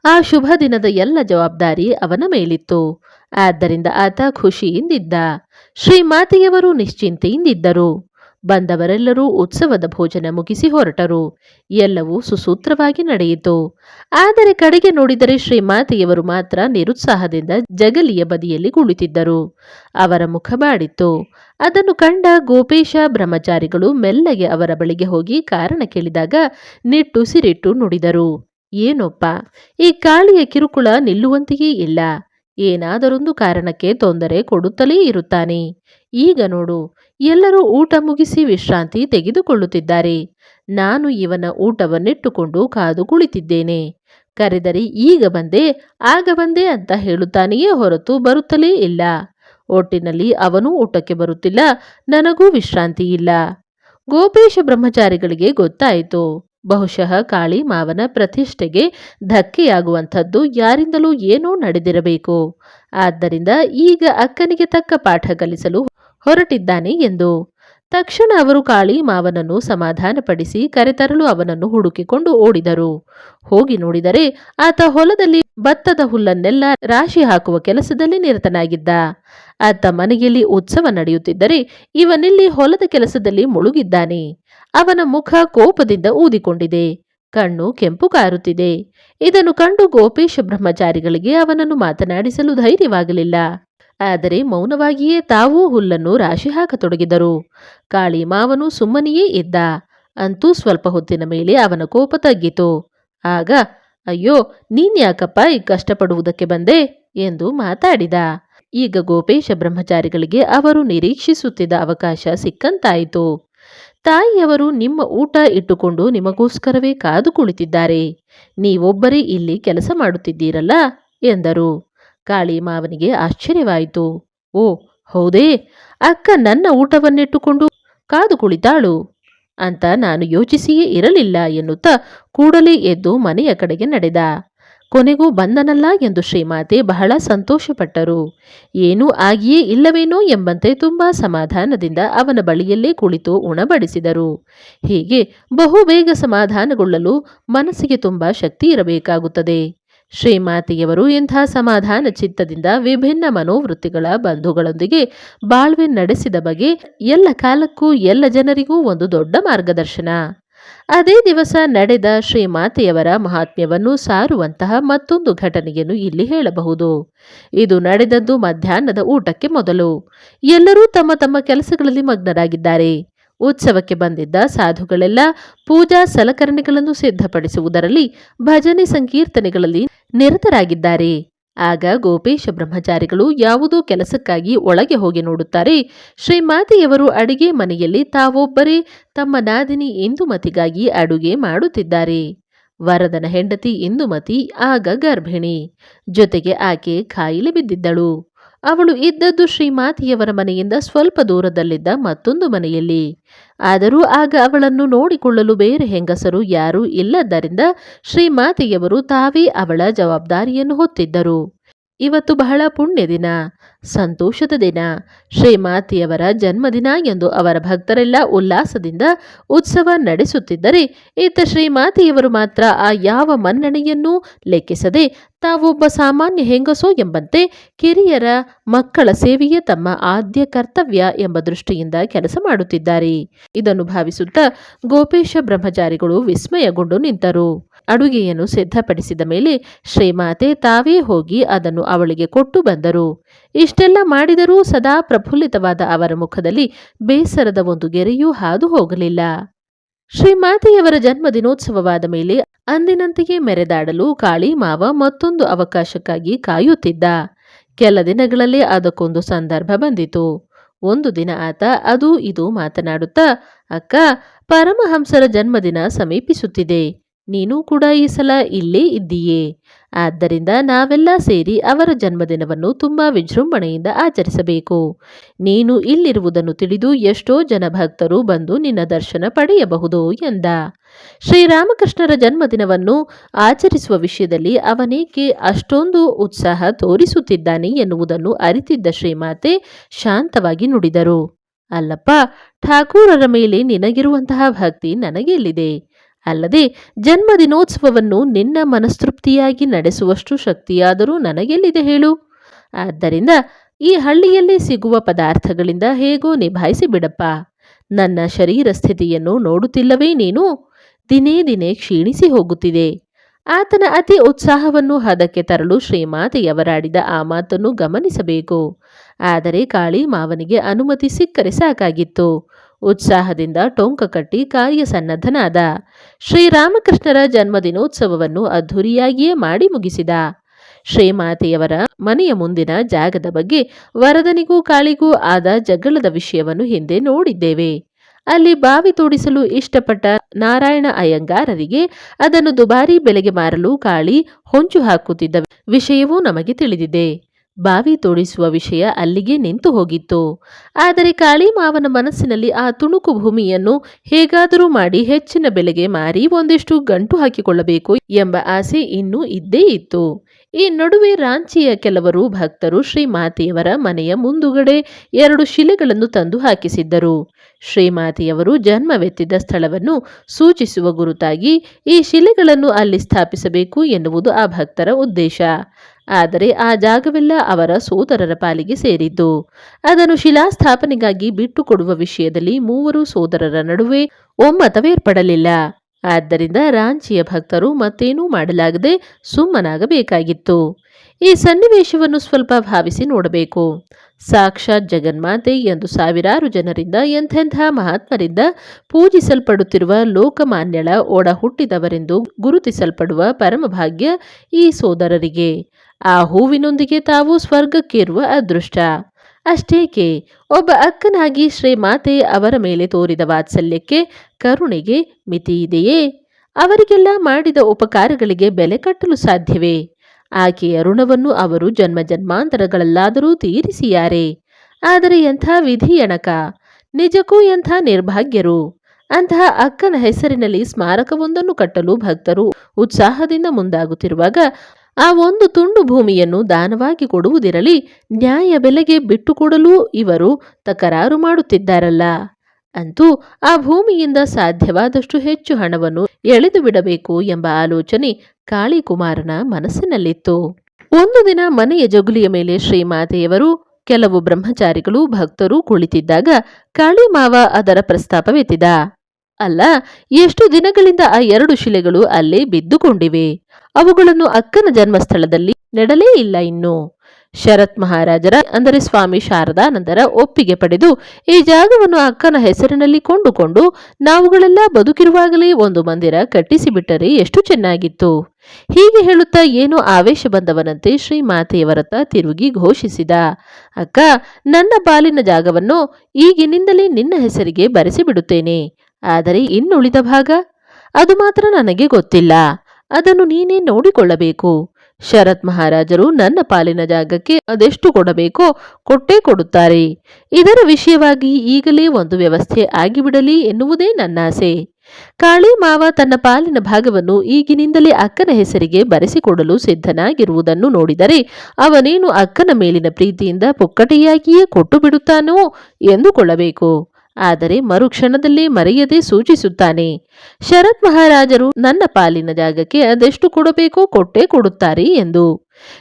ಆ ಶುಭ ದಿನದ ಎಲ್ಲ ಜವಾಬ್ದಾರಿ ಅವನ ಮೇಲಿತ್ತು. ಆದ್ದರಿಂದ ಆತ ಖುಷಿಯಿಂದಿದ್ದ. ಶ್ರೀಮಾತೆಯವರು ನಿಶ್ಚಿಂತೆಯಿಂದಿದ್ದರು. ಬಂದವರೆಲ್ಲರೂ ಉತ್ಸವದ ಭೋಜನ ಮುಗಿಸಿ ಹೊರಟರು. ಎಲ್ಲವೂ ಸುಸೂತ್ರವಾಗಿ ನಡೆಯಿತು. ಆದರೆ ಕಡೆಗೆ ನೋಡಿದರೆ ಶ್ರೀಮಾತೆಯವರು ಮಾತ್ರ ನಿರುತ್ಸಾಹದಿಂದ ಜಗಲಿಯ ಬದಿಯಲ್ಲಿ ಕುಳಿತಿದ್ದರು. ಅವರ ಮುಖ ಬಾಡಿತ್ತು. ಅದನ್ನು ಕಂಡ ಗೋಪೇಶ ಬ್ರಹ್ಮಚಾರಿಗಳು ಮೆಲ್ಲಗೆ ಅವರ ಬಳಿಗೆ ಹೋಗಿ ಕಾರಣ ಕೇಳಿದಾಗ ನಿಟ್ಟುಸಿರಿಟ್ಟು ನುಡಿದರು. ಏನೊಪ್ಪ, ಈ ಕಾಳಿಯ ಕಿರುಕುಳ ನಿಲ್ಲುವಂತೆಯೇ ಇಲ್ಲ. ಏನಾದರೊಂದು ಕಾರಣಕ್ಕೆ ತೊಂದರೆ ಕೊಡುತ್ತಲೇ ಇರುತ್ತಾನೆ. ಈಗ ನೋಡು, ಎಲ್ಲರೂ ಊಟ ಮುಗಿಸಿ ವಿಶ್ರಾಂತಿ ತೆಗೆದುಕೊಳ್ಳುತ್ತಿದ್ದಾರೆ. ನಾನು ಇವನ ಊಟವನ್ನಿಟ್ಟುಕೊಂಡು ಕಾದು ಕುಳಿತಿದ್ದೇನೆ. ಕರೆದರೆ ಈಗ ಬಂದೆ, ಆಗ ಬಂದೆ ಅಂತ ಹೇಳುತ್ತಾನೆಯೇ ಹೊರತು ಬರುತ್ತಲೇ ಇಲ್ಲ. ಒಟ್ಟಿನಲ್ಲಿ ಅವನೂ ಊಟಕ್ಕೆ ಬರುತ್ತಿಲ್ಲ, ನನಗೂ ವಿಶ್ರಾಂತಿ ಇಲ್ಲ. ಗೋಪೇಶ ಬ್ರಹ್ಮಚಾರಿಗಳಿಗೆ ಗೊತ್ತಾಯಿತು. ಬಹುಶಃ ಕಾಳಿ ಮಾವನ ಪ್ರತಿಷ್ಠೆಗೆ ಧಕ್ಕೆಯಾಗುವಂಥದ್ದು ಯಾರಿಂದಲೂ ಏನೋ ನಡೆದಿರಬೇಕು. ಆದ್ದರಿಂದ ಈಗ ಅಕ್ಕನಿಗೆ ತಕ್ಕ ಪಾಠ ಕಲಿಸಲು ಹೊರಟಿದ್ದಾನೆ ಎಂದು. ತಕ್ಷಣ ಅವರು ಕಾಳಿ ಮಾವನನ್ನು ಸಮಾಧಾನಪಡಿಸಿ ಕರೆತರಲು ಅವನನ್ನು ಹುಡುಕಿಕೊಂಡು ಓಡಿದರು. ಹೋಗಿ ನೋಡಿದರೆ ಆತ ಹೊಲದಲ್ಲಿ ಭತ್ತದ ಹುಲ್ಲನ್ನೆಲ್ಲ ರಾಶಿ ಹಾಕುವ ಕೆಲಸದಲ್ಲಿ ನಿರತನಾಗಿದ್ದ. ಆತ ಮನೆಯಲ್ಲಿ ಉತ್ಸವ ನಡೆಯುತ್ತಿದ್ದರೆ ಇವನಿಲ್ಲಿ ಹೊಲದ ಕೆಲಸದಲ್ಲಿ ಮುಳುಗಿದ್ದಾನೆ. ಅವನ ಮುಖ ಕೋಪದಿಂದ ಊದಿಕೊಂಡಿದೆ. ಕಣ್ಣು ಕೆಂಪು ಕಾರುತ್ತಿದೆ. ಇದನ್ನು ಕಂಡು ಗೋಪೇಶ ಬ್ರಹ್ಮಚಾರಿಗಳಿಗೆ ಅವನನ್ನು ಮಾತನಾಡಿಸಲು ಧೈರ್ಯವಾಗಲಿಲ್ಲ. ಆದರೆ ಮೌನವಾಗಿಯೇ ತಾವೂ ಹುಲ್ಲನ್ನು ರಾಶಿ ಹಾಕತೊಡಗಿದರು. ಕಾಳಿ ಮಾವನು ಸುಮ್ಮನೆಯೇ ಇದ್ದ. ಅಂತೂ ಸ್ವಲ್ಪ ಹೊತ್ತಿನ ಮೇಲೆ ಅವನ ಕೋಪ ತಗ್ಗಿತು. ಆಗ, ಅಯ್ಯೋ ನೀನ್ಯಾಕಪ್ಪ ಈ ಕಷ್ಟಪಡುವುದಕ್ಕೆ ಬಂದೆ? ಎಂದು ಮಾತಾಡಿದ. ಈಗ ಗೋಪೇಶ ಬ್ರಹ್ಮಚಾರಿಗಳಿಗೆ ಅವರು ನಿರೀಕ್ಷಿಸುತ್ತಿದ್ದ ಅವಕಾಶ ಸಿಕ್ಕಂತಾಯಿತು. ತಾಯಿಯವರು ನಿಮ್ಮ ಊಟ ಇಟ್ಟುಕೊಂಡು ನಿಮಗೋಸ್ಕರವೇ ಕಾದು ಕುಳಿತಿದ್ದಾರೆ. ನೀವೊಬ್ಬರೇ ಇಲ್ಲಿ ಕೆಲಸ ಮಾಡುತ್ತಿದ್ದೀರಲ್ಲ? ಎಂದರು. ಕಾಳಿ ಮಾವನಿಗೆ ಆಶ್ಚರ್ಯವಾಯಿತು. ಓ, ಹೌದೇ? ಅಕ್ಕ ನನ್ನ ಊಟವನ್ನಿಟ್ಟುಕೊಂಡು ಕಾದು ಕುಳಿತಾಳು. ಅಂತ ನಾನು ಯೋಚಿಸಿಯೇ ಇರಲಿಲ್ಲ ಎನ್ನುತ್ತಾ ಕೂಡಲೇ ಎದ್ದು ಮನೆಯ ಕಡೆಗೆ ನಡೆದ. ಕೊನೆಗೂ ಬಂದನಲ್ಲ ಎಂದು ಶ್ರೀಮಾತೆ ಬಹಳ ಸಂತೋಷಪಟ್ಟರು. ಏನೂ ಆಗಿಯೇ ಇಲ್ಲವೇನೋ ಎಂಬಂತೆ ತುಂಬಾ ಸಮಾಧಾನದಿಂದ ಅವನ ಬಳಿಯಲ್ಲೇ ಕುಳಿತು ಉಣಬಡಿಸಿದರು. ಹೀಗೆ ಬಹುಬೇಗ ಸಮಾಧಾನಗೊಳ್ಳಲು ಮನಸ್ಸಿಗೆ ತುಂಬಾ ಶಕ್ತಿ ಇರಬೇಕಾಗುತ್ತದೆ. ಶ್ರೀಮಾತೆಯವರು ಇಂಥ ಸಮಾಧಾನ ಚಿತ್ತದಿಂದ ವಿಭಿನ್ನ ಮನೋವೃತ್ತಿಗಳ ಬಂಧುಗಳೊಂದಿಗೆ ಬಾಳ್ವೆ ನಡೆಸಿದ ಬಗೆ ಎಲ್ಲ ಕಾಲಕ್ಕೂ ಎಲ್ಲ ಜನರಿಗೂ ಒಂದು ದೊಡ್ಡ ಮಾರ್ಗದರ್ಶನ. ಅದೇ ದಿವಸ ನಡೆದ ಶ್ರೀಮಾತೆಯವರ ಮಹಾತ್ಮ್ಯವನ್ನು ಸಾರುವಂತಹ ಮತ್ತೊಂದು ಘಟನೆಯನ್ನು ಇಲ್ಲಿ ಹೇಳಬಹುದು. ಇದು ನಡೆದದ್ದು ಮಧ್ಯಾಹ್ನದ ಊಟಕ್ಕೆ ಮೊದಲು. ಎಲ್ಲರೂ ತಮ್ಮ ತಮ್ಮ ಕೆಲಸಗಳಲ್ಲಿ ಮಗ್ನರಾಗಿದ್ದಾರೆ. ಉತ್ಸವಕ್ಕೆ ಬಂದಿದ್ದ ಸಾಧುಗಳೆಲ್ಲ ಪೂಜಾ ಸಲಕರಣೆಗಳನ್ನು ಸಿದ್ಧಪಡಿಸುವುದರಲ್ಲಿ ಭಜನೆ ಸಂಕೀರ್ತನೆಗಳಲ್ಲಿ ನಿರತರಾಗಿದ್ದಾರೆ. ಆಗ ಗೋಪೇಶ ಬ್ರಹ್ಮಚಾರಿಗಳು ಯಾವುದೋ ಕೆಲಸಕ್ಕಾಗಿ ಒಳಗೆ ಹೋಗಿ ನೋಡುತ್ತಾರೆ. ಶ್ರೀಮಾತೆಯವರು ಅಡಿಗೆ ಮನೆಯಲ್ಲಿ ತಾವೊಬ್ಬರೇ ತಮ್ಮ ನಾದಿನಿ ಇಂದುಮತಿಗಾಗಿ ಅಡುಗೆ ಮಾಡುತ್ತಿದ್ದಾರೆ. ವರದನ ಹೆಂಡತಿ ಇಂದುಮತಿ ಆಗ ಗರ್ಭಿಣಿ. ಜೊತೆಗೆ ಆಕೆ ಖಾಯಿಲೆ ಬಿದ್ದಿದ್ದಳು. ಅವಳು ಇದ್ದದ್ದು ಶ್ರೀಮಾತಿಯವರ ಮನೆಯಿಂದ ಸ್ವಲ್ಪ ದೂರದಲ್ಲಿದ್ದ ಮತ್ತೊಂದು ಮನೆಯಲ್ಲಿ. ಆದರೂ ಆಗ ಅವಳನ್ನು ನೋಡಿಕೊಳ್ಳಲು ಬೇರೆ ಹೆಂಗಸರು ಯಾರೂ ಇಲ್ಲದ್ದರಿಂದ ಶ್ರೀಮಾತಿಯವರು ತಾವೇ ಅವಳ ಜವಾಬ್ದಾರಿಯನ್ನು ಹೊತ್ತಿದ್ದರು. ಇವತ್ತು ಬಹಳ ಪುಣ್ಯ ದಿನ ಸಂತೋಷದ ದಿನ. ಶ್ರೀಮಾತಿಯವರ ಜನ್ಮದಿನ ಎಂದು ಅವರ ಭಕ್ತರೆಲ್ಲ ಉಲ್ಲಾಸದಿಂದ ಉತ್ಸವ ನಡೆಸುತ್ತಿದ್ದರೆ ಈತ ಶ್ರೀಮಾತಿಯವರು ಮಾತ್ರ ಆ ಯಾವ ಮನ್ನಣೆಯನ್ನೂ ಲೆಕ್ಕಿಸದೆ ತಾವೊಬ್ಬ ಸಾಮಾನ್ಯ ಹೆಂಗಸೋ ಎಂಬಂತೆ ಕಿರಿಯರ ಮಕ್ಕಳ ಸೇವೆಯೇ ತಮ್ಮ ಆದ್ಯ ಕರ್ತವ್ಯ ಎಂಬ ದೃಷ್ಟಿಯಿಂದ ಕೆಲಸ ಮಾಡುತ್ತಿದ್ದಾರೆ. ಇದನ್ನು ಭಾವಿಸುತ್ತಾ ಗೋಪೇಶ ಬ್ರಹ್ಮಚಾರಿಗಳು ವಿಸ್ಮಯಗೊಂಡು ನಿಂತರು. ಅಡುಗೆಯನ್ನು ಸಿದ್ಧಪಡಿಸಿದ ಮೇಲೆ ಶ್ರೀಮಾತೆ ತಾವೇ ಹೋಗಿ ಅದನ್ನು ಅವಳಿಗೆ ಕೊಟ್ಟು ಬಂದರು. ಇಷ್ಟೆಲ್ಲ ಮಾಡಿದರೂ ಸದಾ ಪ್ರಫುಲ್ಲಿತವಾದ ಅವರ ಮುಖದಲ್ಲಿ ಬೇಸರದ ಒಂದು ಗೆರೆಯೂ ಹಾದು ಹೋಗಲಿಲ್ಲ. ಶ್ರೀಮಾತೆಯವರ ಜನ್ಮ ದಿನೋತ್ಸವವಾದ ಮೇಲೆ ಅಂದಿನಂತೆಯೇ ಮೆರೆದಾಡಲು ಕಾಳಿ ಮಾವ ಮತ್ತೊಂದು ಅವಕಾಶಕ್ಕಾಗಿ ಕಾಯುತ್ತಿದ್ದ. ಕೆಲ ದಿನಗಳಲ್ಲೇ ಅದಕ್ಕೊಂದು ಸಂದರ್ಭ ಬಂದಿತು. ಒಂದು ದಿನ ಆತ, ಅದು, ಇದು ಮಾತನಾಡುತ್ತಾ, ಅಕ್ಕ, ಪರಮಹಂಸರ ಜನ್ಮದಿನ ಸಮೀಪಿಸುತ್ತಿದೆ. ನೀನು ಕೂಡ ಈ ಸಲ ಇಲ್ಲೇ ಇದ್ದೀಯೇ. ಆದ್ದರಿಂದ ನಾವೆಲ್ಲ ಸೇರಿ ಅವರ ಜನ್ಮದಿನವನ್ನು ತುಂಬ ವಿಜೃಂಭಣೆಯಿಂದ ಆಚರಿಸಬೇಕು. ನೀನು ಇಲ್ಲಿರುವುದನ್ನು ತಿಳಿದು ಎಷ್ಟೋ ಜನ ಭಕ್ತರು ಬಂದು ನಿನ್ನ ದರ್ಶನ ಪಡೆಯಬಹುದು ಎಂದ. ಶ್ರೀರಾಮಕೃಷ್ಣರ ಜನ್ಮದಿನವನ್ನು ಆಚರಿಸುವ ವಿಷಯದಲ್ಲಿ ಅವನೇಕೆ ಅಷ್ಟೊಂದು ಉತ್ಸಾಹ ತೋರಿಸುತ್ತಿದ್ದಾನೆ ಎನ್ನುವುದನ್ನು ಅರಿತಿದ್ದ ಶ್ರೀಮಾತೆ ಶಾಂತವಾಗಿ ನುಡಿದರು. ಅಲ್ಲಪ್ಪ, ಠಾಕೂರರ ಮೇಲೆ ನಿನಗಿರುವಂತಹ ಭಕ್ತಿ ನನಗೆಲ್ಲಿದೆ? ಅಲ್ಲದೆ ಜನ್ಮದಿನೋತ್ಸವವನ್ನು ನಿನ್ನ ಮನಸ್ತೃಪ್ತಿಯಾಗಿ ನಡೆಸುವಷ್ಟು ಶಕ್ತಿಯಾದರೂ ನನಗೆಲ್ಲಿದೆ ಹೇಳು? ಆದ್ದರಿಂದ ಈ ಹಳ್ಳಿಯಲ್ಲಿ ಸಿಗುವ ಪದಾರ್ಥಗಳಿಂದ ಹೇಗೋ ನಿಭಾಯಿಸಿ ಬಿಡಪ್ಪ. ನನ್ನ ಶರೀರ ಸ್ಥಿತಿಯನ್ನು ನೋಡುತ್ತಿಲ್ಲವೇ ನೀನು? ದಿನೇ ದಿನೇ ಕ್ಷೀಣಿಸಿ ಹೋಗುತ್ತಿದೆ. ಆತನ ಅತಿ ಉತ್ಸಾಹವನ್ನು ಹದಕ್ಕೆ ತರಲು ಶ್ರೀಮಾತೆಯವರಾಡಿದ ಆ ಮಾತನ್ನು ಗಮನಿಸಬೇಕು. ಆದರೆ ಕಾಳಿ ಮಾವನಿಗೆ ಅನುಮತಿ ಸಿಕ್ಕರೆ ಸಾಕಾಗಿತ್ತು. ಉತ್ಸಾಹದಿಂದ ಟೊಂಕ ಕಟ್ಟಿ ಕಾರ್ಯಸನ್ನದ್ಧನಾದ ಶ್ರೀರಾಮಕೃಷ್ಣರ ಜನ್ಮದಿನೋತ್ಸವವನ್ನು ಅದ್ಧೂರಿಯಾಗಿಯೇ ಮಾಡಿ ಮುಗಿಸಿದ. ಶ್ರೀಮಾತೆಯವರ ಮನೆಯ ಮುಂದಿನ ಜಾಗದ ಬಗ್ಗೆ ವರದನಿಗೂ ಕಾಳಿಗೂ ಆದ ಜಗಳದ ವಿಷಯವನ್ನು ಹಿಂದೆ ನೋಡಿದ್ದೇವೆ. ಅಲ್ಲಿ ಬಾವಿ ತೋಡಿಸಲು ಇಷ್ಟಪಟ್ಟ ನಾರಾಯಣ ಅಯ್ಯಂಗಾರರಿಗೆ ಅದನ್ನು ದುಬಾರಿ ಬೆಲೆಗೆ ಮಾರಲು ಕಾಳಿ ಹೊಂಚು ಹಾಕುತ್ತಿದ್ದ ವಿಷಯವೂ ನಮಗೆ ತಿಳಿದಿದೆ. ಬಾವಿ ತೋಡಿಸುವ ವಿಷಯ ಅಲ್ಲಿಗೆ ನಿಂತು ಹೋಗಿತ್ತು. ಆದರೆ ಕಾಳಿ ಮಾವನ ಮನಸ್ಸಿನಲ್ಲಿ ಆ ತುಣುಕು ಭೂಮಿಯನ್ನು ಹೇಗಾದರೂ ಮಾಡಿ ಹೆಚ್ಚಿನ ಬೆಲೆಗೆ ಮಾರಿ ಒಂದಿಷ್ಟು ಗಂಟು ಹಾಕಿಕೊಳ್ಳಬೇಕು ಎಂಬ ಆಸೆ ಇನ್ನೂ ಇದ್ದೇ ಇತ್ತು. ಈ ನಡುವೆ ರಾಂಚಿಯ ಕೆಲವರು ಭಕ್ತರು ಶ್ರೀಮಾತೆಯವರ ಮನೆಯ ಮುಂದುಗಡೆ ಎರಡು ಶಿಲೆಗಳನ್ನು ತಂದು ಹಾಕಿಸಿದ್ದರು. ಶ್ರೀಮಾತೆಯವರು ಜನ್ಮವೆತ್ತಿದ್ದ ಸ್ಥಳವನ್ನು ಸೂಚಿಸುವ ಗುರುತಾಗಿ ಈ ಶಿಲೆಗಳನ್ನು ಅಲ್ಲಿ ಸ್ಥಾಪಿಸಬೇಕು ಎನ್ನುವುದು ಆ ಭಕ್ತರ ಉದ್ದೇಶ. ಆದರೆ ಆ ಜಾಗವೆಲ್ಲ ಅವರ ಸೋದರರ ಪಾಲಿಗೆ ಸೇರಿದ್ದು. ಅದನ್ನು ಶಿಲಾಸ್ಥಾಪನೆಗಾಗಿ ಬಿಟ್ಟುಕೊಡುವ ವಿಷಯದಲ್ಲಿ ಮೂವರು ಸೋದರರ ನಡುವೆ ಒಮ್ಮತವೇರ್ಪಡಲಿಲ್ಲ. ಆದ್ದರಿಂದ ರಾಂಚಿಯ ಭಕ್ತರು ಮತ್ತೇನೂ ಮಾಡಲಾಗದೆ ಸುಮ್ಮನಾಗಬೇಕಾಗಿತ್ತು. ಈ ಸನ್ನಿವೇಶವನ್ನು ಸ್ವಲ್ಪ ಭಾವಿಸಿ ನೋಡಬೇಕು. ಸಾಕ್ಷಾತ್ ಜಗನ್ಮಾತೆ ಎಂದು ಸಾವಿರಾರು ಜನರಿಂದ ಎಂಥೆಂಥ ಮಹಾತ್ಮರಿಂದ ಪೂಜಿಸಲ್ಪಡುತ್ತಿರುವ ಲೋಕಮಾನ್ಯಳ ಒಡ ಹುಟ್ಟಿದವರೆಂದು ಗುರುತಿಸಲ್ಪಡುವ ಪರಮಭಾಗ್ಯ ಈ ಸೋದರರಿಗೆ. ಆ ಹೂವಿನೊಂದಿಗೆ ತಾವು ಸ್ವರ್ಗಕ್ಕೇರುವ ಅದೃಷ್ಟ. ಅಷ್ಟೇಕೆ? ಒಬ್ಬ ಅಕ್ಕನಾಗಿ ಶ್ರೀಮಾತೆ ಅವರ ಮೇಲೆ ತೋರಿದ ವಾತ್ಸಲ್ಯಕ್ಕೆ ಕರುಣೆಗೆ ಮಿತಿಯಿದೆಯೇ ಅವರಿಗೆಲ್ಲ ಮಾಡಿದ ಉಪಕಾರಗಳಿಗೆ ಬೆಲೆ ಕಟ್ಟಲು ಸಾಧ್ಯವೇ? ಆಕೆಯ ಋಣವನ್ನು ಅವರು ಜನ್ಮ ಜನ್ಮಾಂತರಗಳಲ್ಲಾದರೂ ತೀರಿಸಿಯಾರೆ ಆದರೆ ಎಂಥ ವಿಧಿಯಣಕ ನಿಜಕ್ಕೂ ಎಂಥ ನಿರ್ಭಾಗ್ಯರು? ಅಂತಹ ಅಕ್ಕನ ಹೆಸರಿನಲ್ಲಿ ಸ್ಮಾರಕವೊಂದನ್ನು ಕಟ್ಟಲು ಭಕ್ತರು ಉತ್ಸಾಹದಿಂದ ಮುಂದಾಗುತ್ತಿರುವಾಗ ಆ ಒಂದು ತುಂಡು ಭೂಮಿಯನ್ನು ದಾನವಾಗಿ ಕೊಡುವುದಿರಲಿ, ನ್ಯಾಯ ಬೆಲೆಗೆ ಬಿಟ್ಟುಕೊಡಲು ಇವರು ತಕರಾರು ಮಾಡುತ್ತಿದ್ದಾರಲ್ಲ. ಅಂತೂ ಆ ಭೂಮಿಯಿಂದ ಸಾಧ್ಯವಾದಷ್ಟು ಹೆಚ್ಚು ಹಣವನ್ನು ಎಳೆದು ಬಿಡಬೇಕು ಎಂಬ ಆಲೋಚನೆ ಕಾಳಿಕುಮಾರನ ಮನಸ್ಸಿನಲ್ಲಿತ್ತು. ಒಂದು ದಿನ ಮನೆಯ ಜಗುಲಿಯ ಮೇಲೆ ಶ್ರೀಮಾತೆಯವರು ಕೆಲವು ಬ್ರಹ್ಮಚಾರಿಗಳು ಭಕ್ತರು ಕುಳಿತಿದ್ದಾಗ ಕಾಳಿಮಾವ ಅದರ ಪ್ರಸ್ತಾಪವೆತ್ತಿದ. ಅಲ್ಲ, ಎಷ್ಟು ದಿನಗಳಿಂದ ಆ ಎರಡು ಶಿಲೆಗಳು ಅಲ್ಲೇ ಬಿದ್ದುಕೊಂಡಿವೆ? ಅವುಗಳನ್ನು ಅಕ್ಕನ ಜನ್ಮಸ್ಥಳದಲ್ಲಿ ನೆಡಲೇ ಇಲ್ಲ ಇನ್ನು. ಶರತ್ ಮಹಾರಾಜರ ಅಂದರೆ ಸ್ವಾಮಿ ಶಾರದಾನಂದರ ಒಪ್ಪಿಗೆ ಪಡೆದು ಈ ಜಾಗವನ್ನು ಅಕ್ಕನ ಹೆಸರಿನಲ್ಲಿ ಕೊಂಡುಕೊಂಡು ನಾವುಗಳೆಲ್ಲ ಬದುಕಿರುವಾಗಲೇ ಒಂದು ಮಂದಿರ ಕಟ್ಟಿಸಿಬಿಟ್ಟರೆ ಎಷ್ಟು ಚೆನ್ನಾಗಿತ್ತು. ಹೀಗೆ ಹೇಳುತ್ತಾ ಏನೋ ಆವೇಶ ಬಂದವನಂತೆ ಶ್ರೀ ಮಾತೆಯವರತ್ತ ತಿರುಗಿ ಘೋಷಿಸಿದ. ಅಕ್ಕ, ನನ್ನ ಬಾಲಿನ ಜಾಗವನ್ನು ಈಗಿನಿಂದಲೇ ನಿನ್ನ ಹೆಸರಿಗೆ ಬರೆಸಿಬಿಡುತ್ತೇನೆ. ಆದರೆ ಇನ್ನುಳಿದ ಭಾಗ? ಅದು ಮಾತ್ರ ನನಗೆ ಗೊತ್ತಿಲ್ಲ. ಅದನ್ನು ನೀನೇ ನೋಡಿಕೊಳ್ಳಬೇಕು. ಶರತ್ ಮಹಾರಾಜರು ನನ್ನ ಪಾಲಿನ ಜಾಗಕ್ಕೆ ಅದೆಷ್ಟು ಕೊಡಬೇಕೋ ಕೊಟ್ಟೇ ಕೊಡುತ್ತಾರೆ. ಇದರ ವಿಷಯವಾಗಿ ಈಗಲೇ ಒಂದು ವ್ಯವಸ್ಥೆ ಆಗಿಬಿಡಲಿ ಎನ್ನುವುದೇ ನನ್ನಾಸೆ ಕಾಳಿ ಮಾವ ತನ್ನ ಪಾಲಿನ ಭಾಗವನ್ನು ಈಗಿನಿಂದಲೇ ಅಕ್ಕನ ಹೆಸರಿಗೆ ಬರೆಸಿಕೊಡಲು ಸಿದ್ಧನಾಗಿರುವುದನ್ನು ನೋಡಿದರೆ ಅವನೇನು ಅಕ್ಕನ ಮೇಲಿನ ಪ್ರೀತಿಯಿಂದ ಪುಕ್ಕಟೆಯಾಗಿಯೇ ಕೊಟ್ಟು ಬಿಡುತ್ತಾನೋ ಎಂದುಕೊಳ್ಳಬೇಕು. ಆದರೆ ಮರುಕ್ಷಣದಲ್ಲಿ ಮರೆಯದೆ ಸೂಚಿಸುತ್ತಾನೆ. ಶರತ್ ಮಹಾರಾಜರು, ನನ್ನ ಪಾಲಿನ ಜಾಗಕ್ಕೆ ಅದೆಷ್ಟು ಕೊಡಬೇಕೋ ಕೊಟ್ಟೇ ಕೊಡುತ್ತಾರೆ ಎಂದು.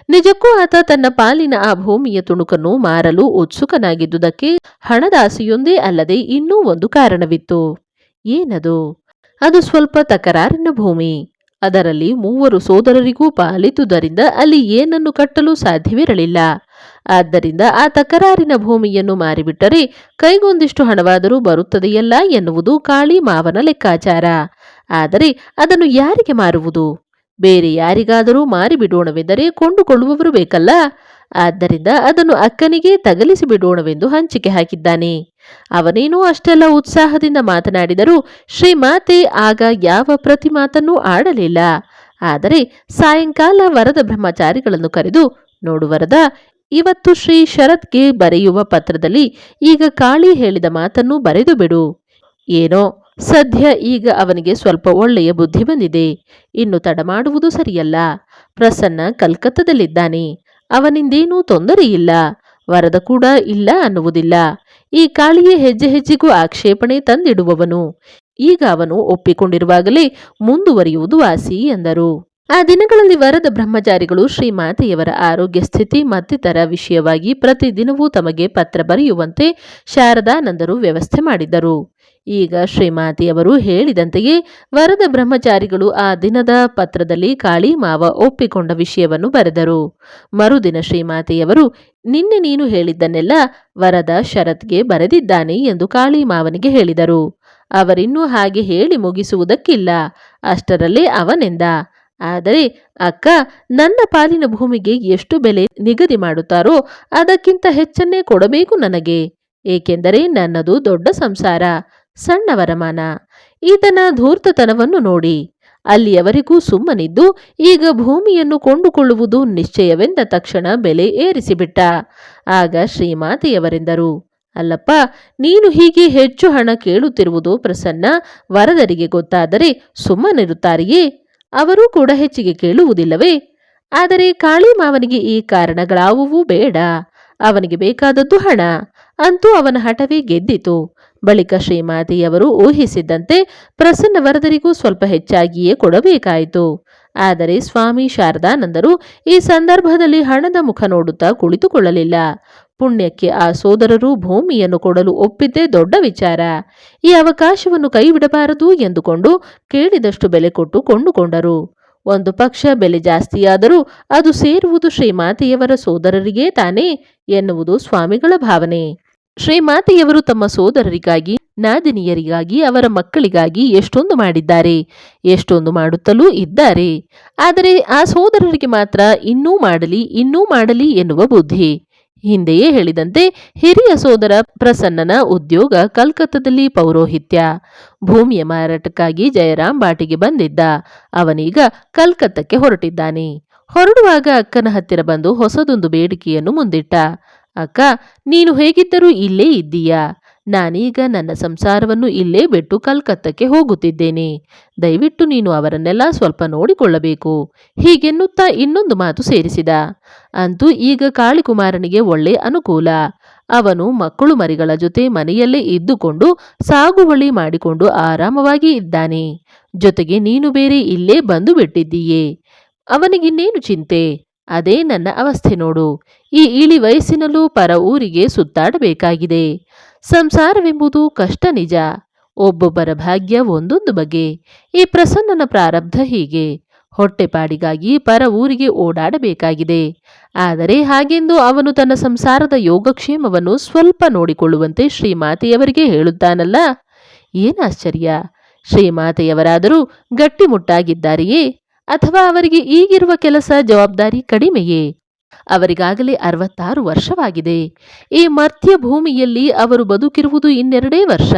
ನಿಜಕ್ಕೂ ಆತ ತನ್ನ ಪಾಲಿನ ಆ ಭೂಮಿಯ ತುಣುಕನ್ನು ಮಾರಲು ಉತ್ಸುಕನಾಗಿದ್ದುದಕ್ಕೆ ಹಣದಾಸೆಯೊಂದೇ ಅಲ್ಲದೆ ಇನ್ನೂ ಒಂದು ಕಾರಣವಿತ್ತು. ಏನದು? ಅದು ಸ್ವಲ್ಪ ತಕರಾರಿನ ಭೂಮಿ. ಅದರಲ್ಲಿ ಮೂವರು ಸೋದರರಿಗೂ ಪಾಲಿದ್ದುದರಿಂದ ಅಲ್ಲಿ ಏನನ್ನು ಕಟ್ಟಲು ಸಾಧ್ಯವಿರಲಿಲ್ಲ. ಆದ್ದರಿಂದ ಆ ತಕರಾರಿನ ಭೂಮಿಯನ್ನು ಮಾರಿಬಿಟ್ಟರೆ ಕೈಗೊಂದಿಷ್ಟು ಹಣವಾದರೂ ಬರುತ್ತದೆಯಲ್ಲ ಎನ್ನುವುದು ಕಾಳಿ ಮಾವನ ಲೆಕ್ಕಾಚಾರ. ಆದರೆ ಅದನ್ನು ಯಾರಿಗೆ ಮಾರುವುದು? ಬೇರೆ ಯಾರಿಗಾದರೂ ಮಾರಿಬಿಡೋಣವೆಂದರೆ ಕೊಂಡುಕೊಳ್ಳುವವರು ಬೇಕಲ್ಲ. ಆದ್ದರಿಂದ ಅದನ್ನು ಅಕ್ಕನಿಗೆ ತಗಲಿಸಿ ಬಿಡೋಣವೆಂದು ಹಂಚಿಕೆ ಹಾಕಿದ್ದಾನೆ. ಅವನೇನೂ ಅಷ್ಟೆಲ್ಲ ಉತ್ಸಾಹದಿಂದ ಮಾತನಾಡಿದರೂ ಶ್ರೀಮಾತೆ ಆಗ ಯಾವ ಪ್ರತಿ ಮಾತನ್ನೂ ಆಡಲಿಲ್ಲ. ಆದರೆ ಸಾಯಂಕಾಲ ವರದ ಬ್ರಹ್ಮಚಾರಿಗಳನ್ನು ಕರೆದು, ನೋಡು ವರದ ಇವತ್ತು ಶ್ರೀ ಶರತ್ಗೆ ಬರೆಯುವ ಪತ್ರದಲ್ಲಿ ಈಗ ಕಾಳಿ ಹೇಳಿದ ಮಾತನ್ನು ಬರೆದು ಬಿಡು. ಏನೋ, ಸದ್ಯ ಈಗ ಅವನಿಗೆ ಸ್ವಲ್ಪ ಒಳ್ಳೆಯ ಬುದ್ಧಿ ಬಂದಿದೆ. ಇನ್ನು ತಡ ಮಾಡುವುದು ಸರಿಯಲ್ಲ. ಪ್ರಸನ್ನ ಕಲ್ಕತ್ತದಲ್ಲಿದ್ದಾನೆ. ಅವನಿಂದೇನೂ ತೊಂದರೆಯಿಲ್ಲ ವರದ ಕೂಡ ಇಲ್ಲ ಅನ್ನುವುದಿಲ್ಲ. ಈ ಕಾಳಿಯೇ ಹೆಜ್ಜೆ ಹೆಜ್ಜೆಗೂ ಆಕ್ಷೇಪಣೆ ತಂದಿಡುವವನು. ಈಗ ಅವನು ಒಪ್ಪಿಕೊಂಡಿರುವಾಗಲೇ ಮುಂದುವರಿಯುವುದು ವಾಸಿ ಎಂದರು. ಆ ದಿನಗಳಲ್ಲಿ ವರದ ಬ್ರಹ್ಮಚಾರಿಗಳು ಶ್ರೀಮಾತೆಯವರ ಆರೋಗ್ಯ ಸ್ಥಿತಿ ಮತ್ತಿತರ ವಿಷಯವಾಗಿ ಪ್ರತಿದಿನವೂ ತಮಗೆ ಪತ್ರ ಬರೆಯುವಂತೆ ಶಾರದಾನಂದರು ವ್ಯವಸ್ಥೆ ಮಾಡಿದ್ದರು ಈಗ ಶ್ರೀಮಾತೆಯವರು ಹೇಳಿದಂತೆಯೇ ವರದ ಬ್ರಹ್ಮಚಾರಿಗಳು ಆ ದಿನದ ಪತ್ರದಲ್ಲಿ ಕಾಳಿ ಮಾವ ಒಪ್ಪಿಕೊಂಡ ವಿಷಯವನ್ನು ಬರೆದರು. ಮರುದಿನ ಶ್ರೀಮಾತೆಯವರು ನಿನ್ನೆ ನೀನು ಹೇಳಿದ್ದನ್ನೆಲ್ಲ ವರದ ಶರತ್ಗೆ ಬರೆದಿದ್ದಾನೆ ಎಂದು ಕಾಳಿ ಮಾವನಿಗೆ ಹೇಳಿದರು. ಅವರಿನ್ನೂ ಹಾಗೆ ಹೇಳಿ ಮುಗಿಸುವುದಕ್ಕಿಲ್ಲ. ಅಷ್ಟರಲ್ಲೇ ಅವನೆಂದ ಆದರೆ ಅಕ್ಕ, ನನ್ನ ಪಾಲಿನ ಭೂಮಿಗೆ ಎಷ್ಟು ಬೆಲೆ ನಿಗದಿ ಮಾಡುತ್ತಾರೋ ಅದಕ್ಕಿಂತ ಹೆಚ್ಚನ್ನೇ ಕೊಡಬೇಕು ನನಗೆ. ಏಕೆಂದರೆ ನನ್ನದು ದೊಡ್ಡ ಸಂಸಾರ, ಸಣ್ಣ ವರಮಾನ. ಈತನ ಧೂರ್ತತನವನ್ನು ನೋಡಿ. ಅಲ್ಲಿಯವರೆಗೂ ಸುಮ್ಮನಿದ್ದು ಈಗ ಭೂಮಿಯನ್ನು ಕೊಂಡುಕೊಳ್ಳುವುದು ನಿಶ್ಚಯವೆಂದ ತಕ್ಷಣ ಬೆಲೆ ಏರಿಸಿಬಿಟ್ಟ. ಆಗ ಶ್ರೀಮಾತೆಯವರೆಂದರು, ಅಲ್ಲಪ್ಪ, ನೀನು ಹೀಗೆ ಹೆಚ್ಚು ಹಣ ಕೇಳುತ್ತಿರುವುದು ಪ್ರಸನ್ನ ವರದರಿಗೆ ಗೊತ್ತಾದರೆ ಸುಮ್ಮನಿರುತ್ತಾರೆಯೇ? ಅವರೂ ಕೂಡ ಹೆಚ್ಚಿಗೆ ಕೇಳುವುದಿಲ್ಲವೇ? ಆದರೆ ಕಾಳಿ ಮಾವನಿಗೆ ಈ ಕಾರಣಗಳಾವುವೂ ಬೇಡ. ಅವನಿಗೆ ಬೇಕಾದದ್ದು ಹಣ. ಅಂತೂ ಅವನ ಹಠವೇ ಗೆದ್ದಿತು. ಬಳಿಕ ಶ್ರೀಮಾತೆಯವರು ಊಹಿಸಿದ್ದಂತೆ ಪ್ರಸನ್ನ ವರದರಿಗೂ ಸ್ವಲ್ಪ ಹೆಚ್ಚಾಗಿಯೇ ಕೊಡಬೇಕಾಯಿತು. ಆದರೆ ಸ್ವಾಮಿ ಶಾರದಾನಂದರು ಈ ಸಂದರ್ಭದಲ್ಲಿ ಹಣದ ಮುಖ ನೋಡುತ್ತಾ ಕುಳಿತುಕೊಳ್ಳಲಿಲ್ಲ. ಪುಣ್ಯಕ್ಕೆ ಆ ಸೋದರರು ಭೂಮಿಯನ್ನು ಕೊಡಲು ಒಪ್ಪಿದ್ದೇ ದೊಡ್ಡ ವಿಚಾರ. ಈ ಅವಕಾಶವನ್ನು ಕೈಬಿಡಬಾರದು ಎಂದುಕೊಂಡು ಕೇಳಿದಷ್ಟು ಬೆಲೆ ಕೊಟ್ಟು ಕೊಂಡುಕೊಂಡರು. ಒಂದು ಪಕ್ಷ ಬೆಲೆ ಜಾಸ್ತಿಯಾದರೂ ಅದು ಸೇರುವುದು ಶ್ರೀಮಾತೆಯವರ ಸೋದರರಿಗೇ ತಾನೇ ಎನ್ನುವುದು ಸ್ವಾಮಿಗಳ ಭಾವನೆ. ಶ್ರೀಮಾತೆಯವರು ತಮ್ಮ ಸೋದರರಿಗಾಗಿ, ನಾದಿನಿಯರಿಗಾಗಿ, ಅವರ ಮಕ್ಕಳಿಗಾಗಿ ಎಷ್ಟೊಂದು ಮಾಡಿದ್ದಾರೆ, ಎಷ್ಟೊಂದು ಮಾಡುತ್ತಲೂ ಇದ್ದಾರೆ. ಆದರೆ ಆ ಸೋದರರಿಗೆ ಮಾತ್ರ ಇನ್ನೂ ಮಾಡಲಿ ಇನ್ನೂ ಮಾಡಲಿ ಎನ್ನುವ ಬುದ್ಧಿ. ಹಿಂದೆಯೇ ಹೇಳಿದಂತೆ ಹಿರಿಯ ಸೋದರ ಪ್ರಸನ್ನನ ಉದ್ಯೋಗ ಕಲ್ಕತ್ತದಲ್ಲಿ ಪೌರೋಹಿತ್ಯ. ಭೂಮಿಯ ಮಾರಾಟಕ್ಕಾಗಿ ಜಯರಾಮ್ ಬಾಟಿಗೆ ಬಂದಿದ್ದ. ಅವನೀಗ ಕಲ್ಕತ್ತಕ್ಕೆ ಹೊರಟಿದ್ದಾನೆ. ಹೊರಡುವಾಗ ಅಕ್ಕನ ಹತ್ತಿರ ಬಂದು ಹೊಸದೊಂದು ಬೇಡಿಕೆಯನ್ನು ಮುಂದಿಟ್ಟ. ಅಕ್ಕ, ನೀನು ಹೇಗಿದ್ದರೂ ಇಲ್ಲೇ ಇದ್ದೀಯಾ? ನಾನೀಗ ನನ್ನ ಸಂಸಾರವನ್ನು ಇಲ್ಲೇ ಬಿಟ್ಟು ಕಲ್ಕತ್ತಕ್ಕೆ ಹೋಗುತ್ತಿದ್ದೇನೆ. ದಯವಿಟ್ಟು ನೀನು ಅವರನ್ನೆಲ್ಲ ಸ್ವಲ್ಪ ನೋಡಿಕೊಳ್ಳಬೇಕು. ಹೀಗೆನ್ನುತ್ತಾ ಇನ್ನೊಂದು ಮಾತು ಸೇರಿಸಿದ. ಅಂತೂ ಈಗ ಕಾಳಿಕುಮಾರನಿಗೆ ಒಳ್ಳೆ ಅನುಕೂಲ. ಅವನು ಮಕ್ಕಳು ಮರಿಗಳ ಜೊತೆ ಮನೆಯಲ್ಲೇ ಇದ್ದುಕೊಂಡು ಸಾಗುವಳಿ ಮಾಡಿಕೊಂಡು ಆರಾಮವಾಗಿ ಇದ್ದಾನೆ. ಜೊತೆಗೆ ನೀನು ಬೇರೆ ಇಲ್ಲೇ ಬಂದು ಬಿಟ್ಟಿದ್ದೀಯೇ. ಅವನಿಗಿನ್ನೇನು ಚಿಂತೆ? ಅದೇ ನನ್ನ ಅವಸ್ಥೆ ನೋಡು. ಈ ಇಳಿ ವಯಸ್ಸಿನಲ್ಲೂ ಪರ ಊರಿಗೆ ಸುತ್ತಾಡಬೇಕಾಗಿದೆ. ಸಂಸಾರವೆಂಬುದು ಕಷ್ಟ ನಿಜ. ಒಬ್ಬೊಬ್ಬರ ಭಾಗ್ಯ ಒಂದೊಂದು ಬಗೆ. ಈ ಪ್ರಸನ್ನನ ಪ್ರಾರಬ್ಧ ಹೀಗೆ. ಹೊಟ್ಟೆಪಾಡಿಗಾಗಿ ಪರ ಊರಿಗೆ ಓಡಾಡಬೇಕಾಗಿದೆ. ಆದರೆ ಹಾಗೆಂದು ಅವನು ತನ್ನ ಸಂಸಾರದ ಯೋಗಕ್ಷೇಮವನ್ನು ಸ್ವಲ್ಪ ನೋಡಿಕೊಳ್ಳುವಂತೆ ಶ್ರೀಮಾತೆಯವರಿಗೆ ಹೇಳುತ್ತಾನಲ್ಲ? ಏನಾಶ್ಚರ್ಯ ಶ್ರೀಮಾತೆಯವರಾದರೂ ಗಟ್ಟಿಮುಟ್ಟಾಗಿದ್ದಾರೆಯೇ? ಅಥವಾ ಅವರಿಗೆ ಈಗಿರುವ ಕೆಲಸ ಜವಾಬ್ದಾರಿ ಕಡಿಮೆಯೇ? ಅವರಿಗಾಗಲೇ ಅರವತ್ತಾರು ವರ್ಷವಾಗಿದೆ. ಈ ಮರ್ತ್ಯ ಭೂಮಿಯಲ್ಲಿ ಅವರು ಬದುಕಿರುವುದು ಇನ್ನೆರಡೇ ವರ್ಷ.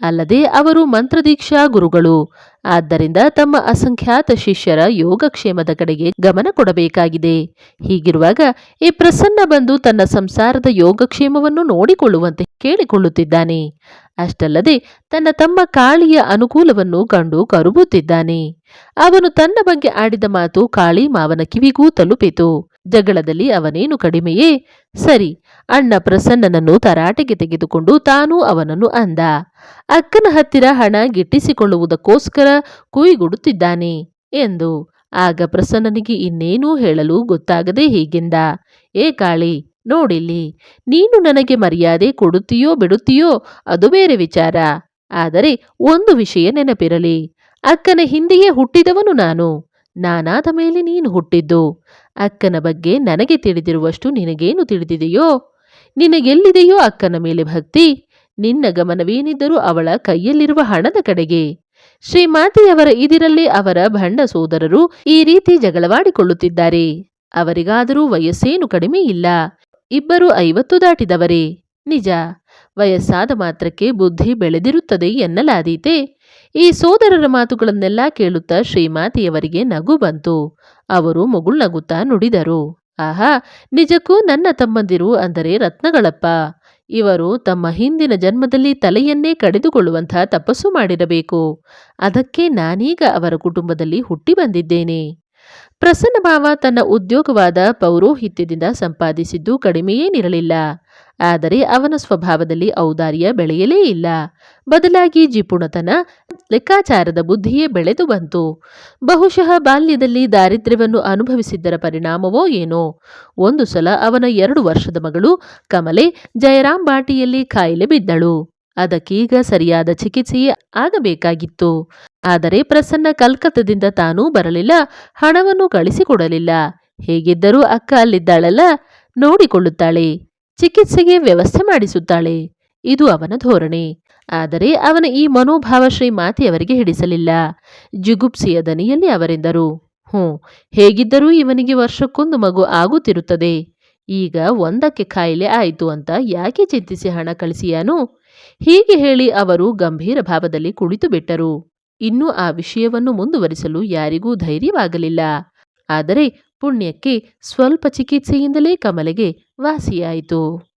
ಅಲ್ಲದೆ ಅವರು ಮಂತ್ರದೀಕ್ಷಾ ಗುರುಗಳು. ಆದ್ದರಿಂದ ತಮ್ಮ ಅಸಂಖ್ಯಾತ ಶಿಷ್ಯರ ಯೋಗಕ್ಷೇಮದ ಕಡೆಗೆ ಗಮನ ಕೊಡಬೇಕಾಗಿದೆ. ಹೀಗಿರುವಾಗ ಈ ಪ್ರಸನ್ನ ಬಂದು ತನ್ನ ಸಂಸಾರದ ಯೋಗಕ್ಷೇಮವನ್ನು ನೋಡಿಕೊಳ್ಳುವಂತೆ ಕೇಳಿಕೊಳ್ಳುತ್ತಿದ್ದಾನೆ. ಅಷ್ಟಲ್ಲದೆ ತನ್ನ ತಮ್ಮ ಕಾಳಿಯ ಅನುಕೂಲವನ್ನು ಕಂಡು ಕರುಬುತ್ತಿದ್ದಾನೆ. ಅವನು ತನ್ನ ಬಗ್ಗೆ ಆಡಿದ ಮಾತು ಕಾಳಿ ಮಾವನ ಕಿವಿಗೂ ತಲುಪಿತು. ಜಗಳದಲ್ಲಿ ಅವನೇನು ಕಡಿಮೆಯೇ? ಸರಿ, ಅಣ್ಣ ಪ್ರಸನ್ನನನ್ನು ತರಾಟೆಗೆ ತೆಗೆದುಕೊಂಡು ತಾನೂ ಅವನನ್ನು ಅಂದ. ಅಕ್ಕನ ಹತ್ತಿರ ಹಣ ಗಿಟ್ಟಿಸಿಕೊಳ್ಳುವುದಕ್ಕೋಸ್ಕರ ಕುಯ್ಗುಡುತ್ತಿದ್ದಾನೆ ಎಂದು. ಆಗ ಪ್ರಸನ್ನನಿಗೆ ಇನ್ನೇನೂ ಹೇಳಲು ಗೊತ್ತಾಗದೆ ಹೀಗೆಂದ. ಏ ಕಾಳಿ, ನೋಡಿಲ್ಲಿ, ನೀನು ನನಗೆ ಮರ್ಯಾದೆ ಕೊಡುತ್ತೀಯೋ ಬಿಡುತ್ತೀಯೋ ಅದು ಬೇರೆ ವಿಚಾರ. ಆದರೆ ಒಂದು ವಿಷಯ ನೆನಪಿರಲಿ. ಅಕ್ಕನ ಹಿಂದೆಯೇ ಹುಟ್ಟಿದವನು ನಾನು. ನಾನಾದ ಮೇಲೆ ನೀನು ಹುಟ್ಟಿದ್ದು. ಅಕ್ಕನ ಬಗ್ಗೆ ನನಗೆ ತಿಳಿದಿರುವಷ್ಟು ನಿನಗೇನು ತಿಳಿದಿದೆಯೋ? ನಿನಗೆಲ್ಲಿದೆಯೋ ಅಕ್ಕನ ಮೇಲೆ ಭಕ್ತಿ. ನಿನ್ನ ಗಮನವೇನಿದ್ದರೂ ಅವಳ ಕೈಯಲ್ಲಿರುವ ಹಣದ ಕಡೆಗೆ. ಶ್ರೀಮಾತೆಯವರ ಇದಿರಲ್ಲಿ ಅವರ ಭಂಡ ಸೋದರರು ಈ ರೀತಿ ಜಗಳವಾಡಿಕೊಳ್ಳುತ್ತಿದ್ದಾರೆ. ಅವರಿಗಾದರೂ ವಯಸ್ಸೇನು ಕಡಿಮೆ ಇಲ್ಲ. ಇಬ್ಬರು ಐವತ್ತು ದಾಟಿದವರೇ. ನಿಜ, ವಯಸ್ಸಾದ ಮಾತ್ರಕ್ಕೆ ಬುದ್ಧಿ ಬೆಳೆದಿರುತ್ತದೆ ಎನ್ನಲಾದೀತೆ. ಈ ಸೋದರರ ಮಾತುಗಳನ್ನೆಲ್ಲ ಕೇಳುತ್ತಾ ಶ್ರೀಮಾತೆಯವರಿಗೆ ನಗು ಬಂತು. ಅವರು ಮುಗುಳ್ನಗುತ್ತಾ ನುಡಿದರು. ಆಹಾ, ನಿಜಕ್ಕೂ ನನ್ನ ತಮ್ಮಂದಿರು ಅಂದರೆ ರತ್ನಗಳಪ್ಪ. ಇವರು ತಮ್ಮ ಹಿಂದಿನ ಜನ್ಮದಲ್ಲಿ ತಲೆಯನ್ನೇ ಕಡಿದುಕೊಳ್ಳುವಂಥ ತಪಸ್ಸು ಮಾಡಿರಬೇಕು. ಅದಕ್ಕೆ ನಾನೀಗ ಅವರ ಕುಟುಂಬದಲ್ಲಿ ಹುಟ್ಟಿ ಬಂದಿದ್ದೇನೆ. ಪ್ರಸನ್ನಭಾವ ತನ್ನ ಉದ್ಯೋಗವಾದ ಪೌರೋಹಿತ್ಯದಿಂದ ಸಂಪಾದಿಸಿದ್ದು ಕಡಿಮೆಯೇನಿರಲಿಲ್ಲ ಆದರೆ ಅವನ ಸ್ವಭಾವದಲ್ಲಿ ಔದಾರ್ಯ ಬೆಳೆಯಲೇ ಇಲ್ಲ. ಬದಲಾಗಿ ಜಿಪುಣತನ ಲೆಕ್ಕಾಚಾರದ ಬುದ್ಧಿಯೇ ಬೆಳೆದು ಬಂತು. ಬಹುಶಃ ಬಾಲ್ಯದಲ್ಲಿ ದಾರಿದ್ರ್ಯವನ್ನು ಅನುಭವಿಸಿದ್ದರ ಪರಿಣಾಮವೋ ಏನೋ. ಒಂದು ಸಲ ಅವನ ಎರಡು ವರ್ಷದ ಮಗಳು ಕಮಲೆ ಜಯರಾಮ್ ಬಾಟಿಯಲ್ಲಿ ಕಾಯಿಲೆ ಬಿದ್ದಳು. ಅದಕ್ಕೀಗ ಸರಿಯಾದ ಚಿಕಿತ್ಸೆಯೇ ಆಗಬೇಕಾಗಿತ್ತು. ಆದರೆ ಪ್ರಸನ್ನ ಕಲ್ಕತ್ತದಿಂದ ತಾನೂ ಬರಲಿಲ್ಲ, ಹಣವನ್ನು ಕಳಿಸಿಕೊಡಲಿಲ್ಲ ಹೇಗಿದ್ದರೂ ಅಕ್ಕ ಅಲ್ಲಿದ್ದಾಳಲ್ಲ, ನೋಡಿಕೊಳ್ಳುತ್ತಾಳೆ. ಚಿಕಿತ್ಸೆಗೆ ವ್ಯವಸ್ಥೆ ಮಾಡಿಸುತ್ತಾಳೆ. ಇದು ಅವನ ಧೋರಣೆ. ಆದರೆ ಅವನ ಈ ಮನೋಭಾವ ಶ್ರೀ ಮಾತೆಯವರಿಗೆ ಹಿಡಿಸಲಿಲ್ಲ. ಜುಗುಪ್ಸಿಯ ದನಿಯಲ್ಲಿ ಅವರೆಂದರು. ಹ್ಞೂ, ಹೇಗಿದ್ದರೂ ಇವನಿಗೆ ವರ್ಷಕ್ಕೊಂದು ಮಗು ಆಗುತ್ತಿರುತ್ತದೆ. ಈಗ ಒಂದಕ್ಕೆ ಕಾಯಿಲೆ ಆಯಿತು ಅಂತ ಯಾಕೆ ಚಿಂತಿಸಿ ಹಣ ಕಳಿಸಿಯಾನು? ಹೀಗೆ ಹೇಳಿ ಅವರು ಗಂಭೀರ ಭಾವದಲ್ಲಿ ಕುಳಿತು ಬಿಟ್ಟರು. ಇನ್ನೂ ಆ ವಿಷಯವನ್ನು ಮುಂದುವರಿಸಲು ಯಾರಿಗೂ ಧೈರ್ಯವಾಗಲಿಲ್ಲ. ಆದರೆ ಪುಣ್ಯಕ್ಕೆ ಸ್ವಲ್ಪ ಚಿಕಿತ್ಸೆಯಿಂದಲೇ ಕಮಲೆಗೆ ವಾಸಿಯಾಯಿತು.